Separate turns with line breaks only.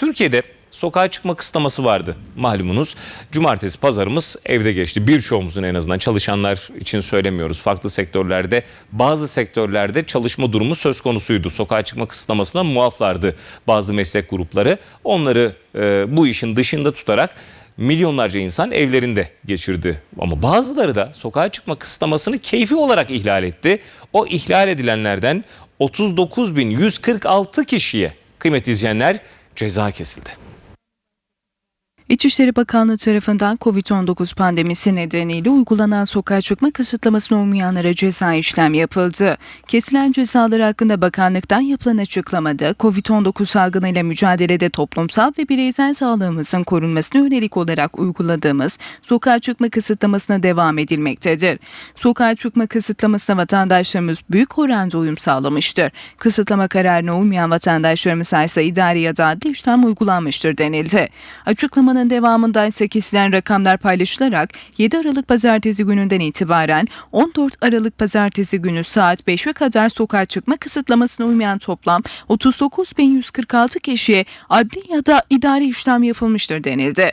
Türkiye'de sokağa çıkma kısıtlaması vardı malumunuz. Cumartesi pazarımız evde geçti. Birçoğumuzun en azından çalışanlar için söylemiyoruz. Farklı sektörlerde bazı sektörlerde çalışma durumu söz konusuydu. Sokağa çıkma kısıtlamasına muaflardı bazı meslek grupları. Onları e, bu işin dışında tutarak milyonlarca insan evlerinde geçirdi. Ama bazıları da sokağa çıkma kısıtlamasını keyfi olarak ihlal etti. O ihlal edilenlerden 39.146 kişiye kıymetli izleyenler ceza kesildi.
İçişleri Bakanlığı tarafından COVID-19 pandemisi nedeniyle uygulanan sokağa çıkma kısıtlamasına uymayanlara ceza işlem yapıldı. Kesilen cezalar hakkında bakanlıktan yapılan açıklamada COVID-19 salgınıyla mücadelede toplumsal ve bireysel sağlığımızın korunmasına yönelik olarak uyguladığımız sokağa çıkma kısıtlamasına devam edilmektedir. Sokağa çıkma kısıtlamasına vatandaşlarımız büyük oranda uyum sağlamıştır. Kısıtlama kararına uymayan vatandaşlarımıza ise idari ya da adli işlem uygulanmıştır denildi. Açıklamanın devamında ise kesilen rakamlar paylaşılarak 7 Aralık pazartesi gününden itibaren 14 Aralık pazartesi günü saat 5'e kadar sokağa çıkma kısıtlamasına uymayan toplam 39.146 kişiye adli ya da idari işlem yapılmıştır denildi.